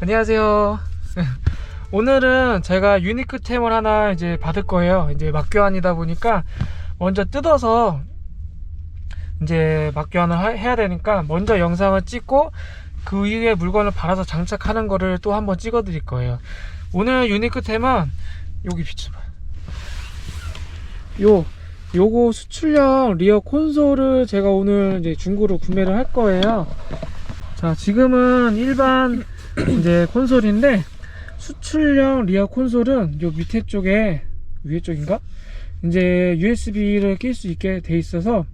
안녕하세요. 오늘은 제가 유니크템을 하나 이제 받을 거예요. 이제 막교환이다 보니까 먼저 뜯어서 이제 막교환을 하- 해야 되니까 먼저 영상을 찍고 그 이후에 물건을 받아서 장착하는 거를 또 한번 찍어 드릴 거예요. 오늘 유니크템은 여기 비춰봐. 요 요거 수출형 리어 콘솔을 제가 오늘 이제 중고로 구매를 할 거예요. 자, 지금은 일반 이제 콘솔인데 수출형 리어 콘솔은 요 밑에 쪽에 위에 쪽인가? 이제 USB를 낄 수 있게 돼 있어서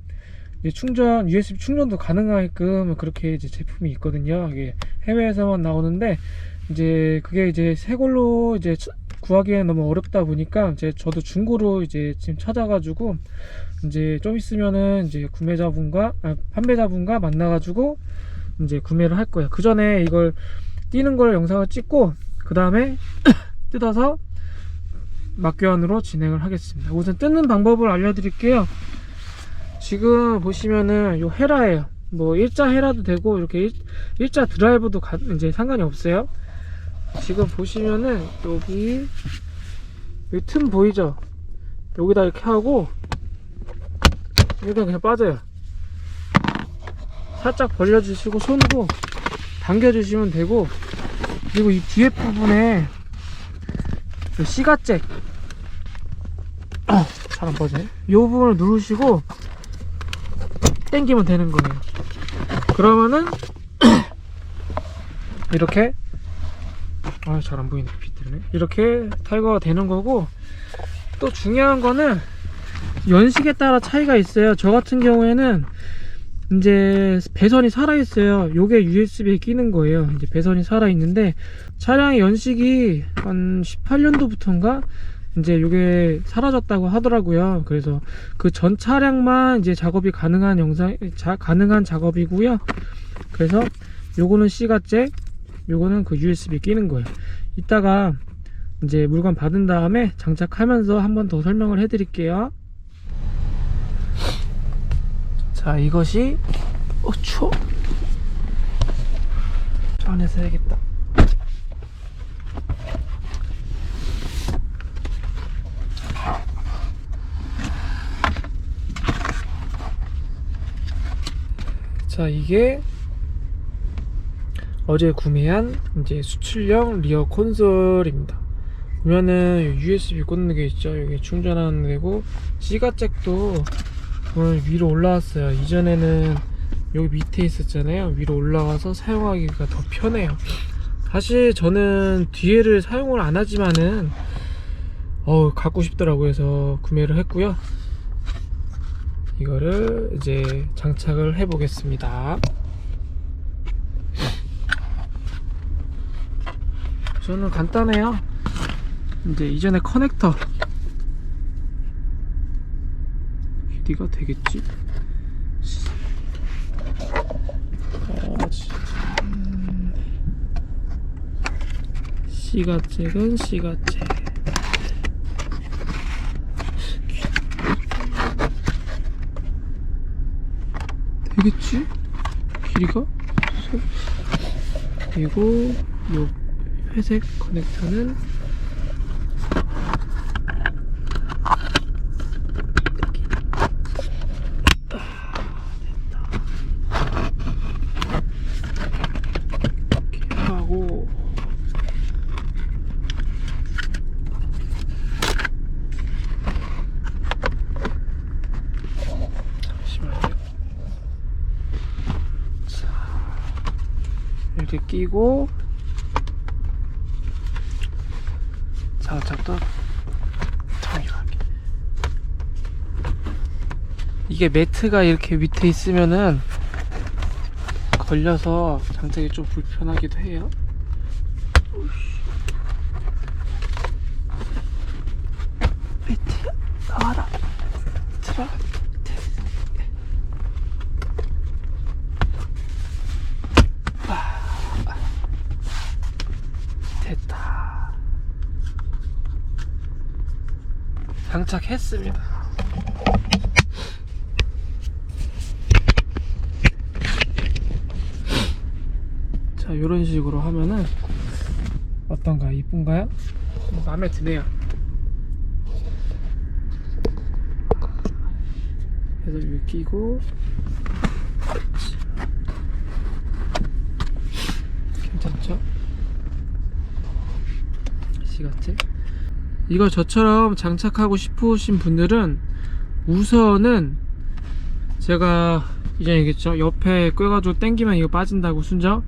이제 충전 USB 충전도 가능하게끔 그렇게 이제 제품이 있거든요. 이게 해외에서만 나오는데 이제 그게 이제 새 걸로 이제 차- 구하기에는 너무 어렵다 보니까 이제 저도 중고로 이제 지금 찾아가지고 이제 좀 있으면은 이제 구매자분과 아, 판매자분과 만나가지고 이제 구매를 할 거예요. 그 전에 이걸 띄는 걸 영상을 찍고 그 다음에 뜯어서 막교환으로 진행을 하겠습니다. 우선 뜯는 방법을 알려드릴게요. 지금 보시면은 요 헤라예요. 뭐 일자 헤라도 되고 이렇게 일, 일자 드라이브도 가- 이제 상관이 없어요. 지금 보시면은 여기 여기 틈 보이죠? 여기다 이렇게 하고 여기다 그냥 빠져요. 살짝 벌려주시고 손으로 당겨주시면 되고 그리고 이 뒤에 부분에 그 시가잭. 잘안 빠지네. 이 부분을 누르시고 당기면 되는 거예요. 그러면은 이렇게 아 잘 안 보이네 빛 때문에. 이렇게 탈거가 되는 거고 또 중요한 거는 연식에 따라 차이가 있어요. 저 같은 경우에는 이제 배선이 살아있어요. 요게 USB에 끼는 거예요. 이제 배선이 살아있는데 차량의 연식이 한 18년도부터인가 이제 요게 사라졌다고 하더라고요. 그래서 그 전 차량만 이제 작업이 가능한 영상 자, 가능한 작업이고요. 그래서 요거는 C가잭, 요거는 그 USB 끼는 거예요. 이따가 이제 물건 받은 다음에 장착하면서 한 번 더 설명을 해 드릴게요. 자 이것이 어 추워. 저 안에서 해야겠다. 자 이게 어제 구매한 이제 수출형 리어 콘솔입니다. 보면은 USB 꽂는 게 있죠? 여기 충전하는 데고 C가잭도 오늘 위로 올라왔어요. 이전에는 여기 밑에 있었잖아요. 위로 올라가서 사용하기가 더 편해요. 사실 저는 뒤에를 사용을 안 하지만은 어 갖고 싶더라고요. 해서 구매를 했고요. 이거를 이제 장착을 해 보겠습니다. 저는 간단해요. 이제 이전에 커넥터 어디가 되겠지? 아. 음. C가잭은 C가잭 되겠지? 길이가? 그리고 요 회색 커넥터는 이렇게 하고 잠시만요. 자, 이렇게 끼고 자, 잡다 정확하게 이게 매트가 이렇게 밑에 있으면은 걸려서 장착이 좀 불편하기도 해요. 매트 나와라. 들어가. 아, 됐다. 장착했습니다. 자 이런 식으로 하면은 어떤가 이쁜가요? 마음에 드네요. 그래서 여기 끼고 괜찮죠? 시각제 이걸 저처럼 장착하고 싶으신 분들은 우선은 제가 이전에 얘기했죠 옆에 껴가지고 당기면 이거 빠진다고 순정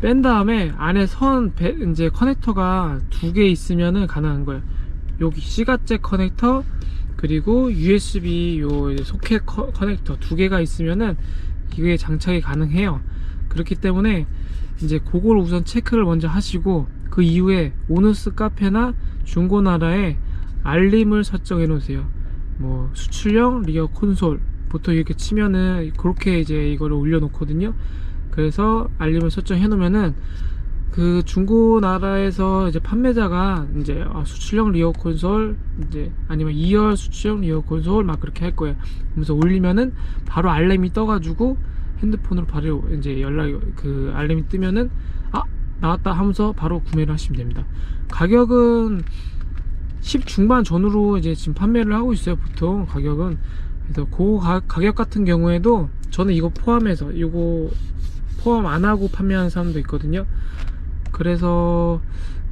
뺀 다음에 안에 선 배- 이제 커넥터가 두 개 있으면은 가능한 거예요. 여기 C가잭 커넥터 그리고 USB 요 이제 소켓 커, 커넥터 두 개가 있으면은 이게 장착이 가능해요. 그렇기 때문에 이제 그걸 우선 체크를 먼저 하시고 그 이후에 오누스 카페나 중고나라에 알림을 설정해 놓으세요 뭐 수출형 리어 콘솔 보통 이렇게 치면은 그렇게 이제 이거를 올려놓거든요. 그래서 알림을 설정해 놓으면은 그 중고나라에서 이제 판매자가 이제 아, 수출형 리어 콘솔 이제 아니면 2열 수출형 리어 콘솔 막 그렇게 할 거예요. 그러면서 올리면은 바로 알림이 떠가지고 핸드폰으로 바로 이제 연락이 그 알림이 뜨면은 아 나왔다 하면서 바로 구매를 하시면 됩니다. 가격은 10 중반 전후로 이제 지금 판매를 하고 있어요 보통 가격은. 그래서 그 가, 가격 같은 경우에도 저는 이거 포함해서 이거 포함 안 하고 판매하는 사람도 있거든요. 그래서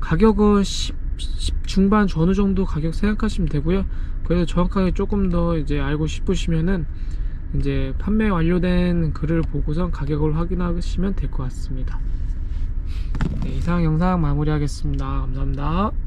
가격은 10, 10 중반 전후 정도 가격 생각하시면 되고요. 그래서 정확하게 조금 더 이제 알고 싶으시면은 이제 판매 완료된 글을 보고선 가격을 확인하시면 될 것 같습니다 네, 이상 영상 마무리하겠습니다. 감사합니다